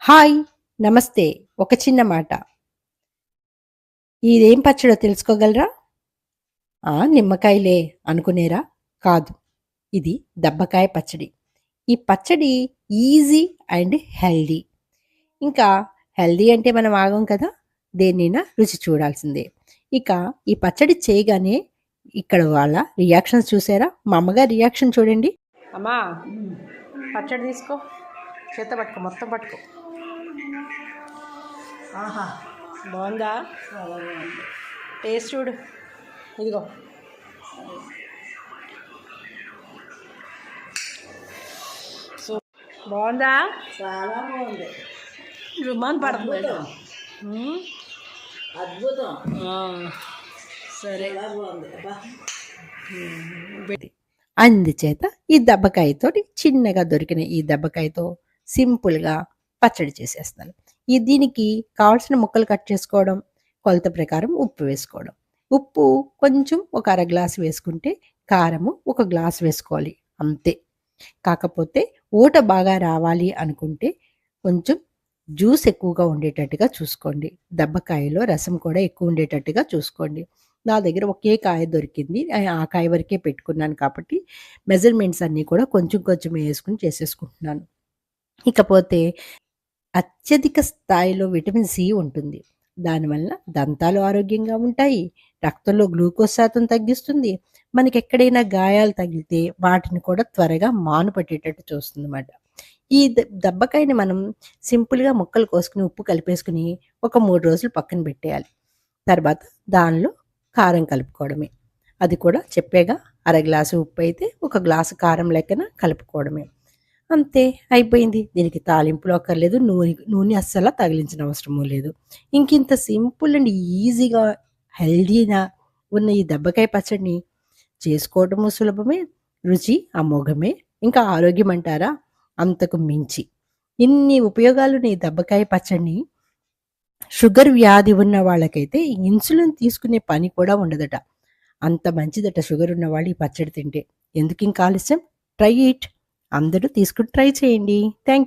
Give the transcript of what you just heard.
Hi నమస్తే. ఒక చిన్న మాట. ఇదేం పచ్చడో తెలుసుకోగలరా? ఆ నిమ్మకాయలే అనుకునేరా? కాదు ఇది దబ్బకాయ పచ్చడి. ఈ పచ్చడి ఈజీ అండ్ హెల్దీ. ఇంకా హెల్దీ అంటే మనం ఆగం కదా? దేన్నైనా రుచి చూడాల్సిందే. ఇక ఈ పచ్చడి చేయగానే ఇక్కడ వాళ్ళ రియాక్షన్స్ చూసారా? మా అమ్మగారి రియాక్షన్ చూడండి. అమ్మా పచ్చడి తీసుకో. చేత పట్టుకో మొత్తం పట్టుకో. ఆహా బాగుందా? టేస్ట్ చూడు. ఇదిగో. సో బాగుందా? చాలా బాగుంది. రుమాన్ పడుతుంది అద్భుతం. ఉమ్, అద్భుతం. ఆ, సరే. బాగుంది. అందుచేత ఈ దెబ్బకాయతోటి చిన్నగా దొరికిన ఈ దెబ్బకాయతో సింపుల్గా పచ్చడి చేసేస్తాను. ఈ దీనికి కావాల్సిన ముక్కలు కట్ చేసుకోవడం కొలత ప్రకారం ఉప్పు వేసుకోవడం. ఉప్పు కొంచెం ఒక అర గ్లాస్ వేసుకుంటే కారము ఒక గ్లాస్ వేసుకోవాలి అంతే. కాకపోతే ఊట బాగా రావాలి అనుకుంటే కొంచెం జ్యూస్ ఎక్కువగా ఉండేటట్టుగా చూసుకోండి. దెబ్బకాయలో రసం కూడా ఎక్కువ ఉండేటట్టుగా చూసుకోండి. నా దగ్గర ఒకే కాయ దొరికింది ఆ- ఆ కాయ వరకే పెట్టుకున్నాను కాబట్టి మెజర్మెంట్స్ అన్నీ కూడా కొంచెం కొంచెం వేసుకుని చేసేసుకుంటున్నాను. ఇకపోతే అత్యధిక స్థాయిలో విటమిన్ సి ఉంటుంది. దానివల్ల దంతాలు ఆరోగ్యంగా ఉంటాయి రక్తంలో గ్లూకోజ్ శాతం తగ్గిస్తుంది. మనకి ఎక్కడైనా గాయాలు తగిలితే వాటిని కూడా త్వరగా మాను పట్టేటట్టు చూస్తుంది అన్నమాట ఈ దెబ్బకాయని మనం సింపుల్గా ముక్కలు కోసుకుని ఉప్పు కలిపేసుకుని ఒక మూడు రోజులు పక్కన పెట్టేయాలి. తర్వాత దానిలో కారం కలుపుకోవడమే. అది కూడా చెప్పేగా అర గ్లాసు ఉప్పు అయితే ఒక గ్లాసు కారం లెక్కన కలుపుకోవడమే. అంతే అయిపోయింది. దీనికి తాలింపులు అక్కర్లేదు నూనె నూనె అస్సలు తగిలించిన అవసరమూ లేదు. ఇంకింత సింపుల్ అండ్ ఈజీగా హెల్దీగా ఉన్న ఈ దెబ్బకాయ పచ్చడిని చేసుకోవటము సులభమే రుచి అమోఘమే ఇంకా ఆరోగ్యం అంటారా? అంతకు మించి. ఇన్ని ఉపయోగాలు ఈ దెబ్బకాయ పచ్చడిని షుగర్ వ్యాధి ఉన్న వాళ్ళకైతే ఇన్సులిన్ తీసుకునే పని కూడా ఉండదట. అంత మంచిదట షుగర్ ఉన్న వాళ్ళు ఈ పచ్చడి తింటే. ఎందుకు ఇంకా ఆలస్యం? Try it. అందరూ తీసుకుని ట్రై చేయండి. థ్యాంక్